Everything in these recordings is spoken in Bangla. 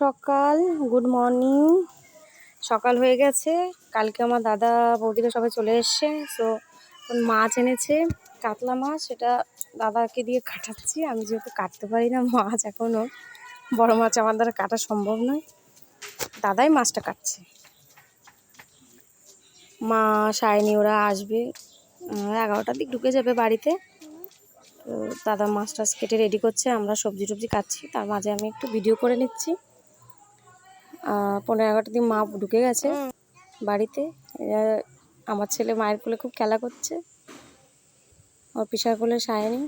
সকাল গুড মর্নিং সকাল হয়ে গেছে। কালকে আমার দাদা বৌদিরা সবাই চলে এসছে। তো মাছ এনেছে, কাতলা মাছ। সেটা দাদাকে দিয়ে কাটাচ্ছি। আমি যেহেতু কাটতে পারি না মাছ এখনও বড় মাছ আমার দ্বারা কাটা সম্ভব নয়। দাদাই মাছটা কাটছে। মা, সায়নি, ওরা আসবে। এগারোটার দিক ঢুকে যাবে বাড়িতে। তো দাদা মাছ টাছ কেটে রেডি করছে। আমরা সবজি টবজি কাটছি। তার মাঝে আমি একটু ভিডিও করে নিচ্ছি। পনেরো এগারোটার দিন মা ঢুকে গেছে বাড়িতে। আমার ছেলে মায়ের কোলে খুব খেলা করছে। ওর পিসার কোলে সায়নি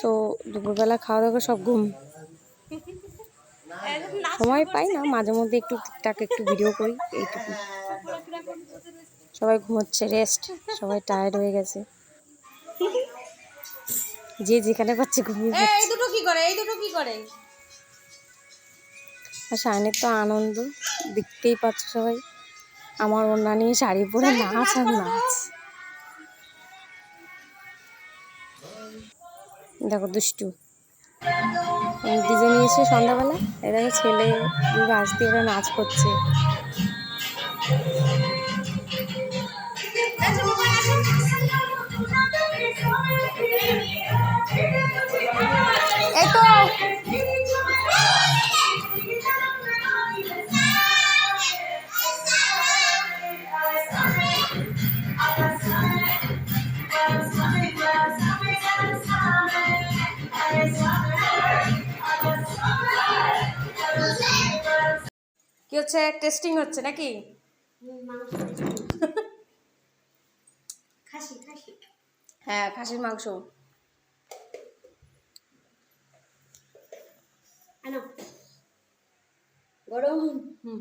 তো দুপুরবেলা খাওয়া দাওয়া সব ঘুম। সময় পাই না মাঝে মধ্যে একটু ঠিকঠাক একটু ভিডিও করি এইটুকু সবাই ঘুমোচ্ছে রেস্ট সবাই টায়ার্ড হয়ে গেছে। যে যেখানে পাচ্ছে ঘুমিয়ে। এই দুটো কি করে? এই দুটো কি করে? আর শাইনের তো আনন্দ দেখতেই পাচ্ছ সবাই। আমার ওনা নিয়ে শাড়ি পরে নাচ আর নাচ দেখো দুষ্টু। ডিজে এসে সন্ধ্যাবেলা এ দেখো ছেলে দুই বাস এরা নাচ করছে। কি হচ্ছে? টেস্টিং হচ্ছে নাকি? হ্যাঁ খাসির মাংস। গরম। হুম।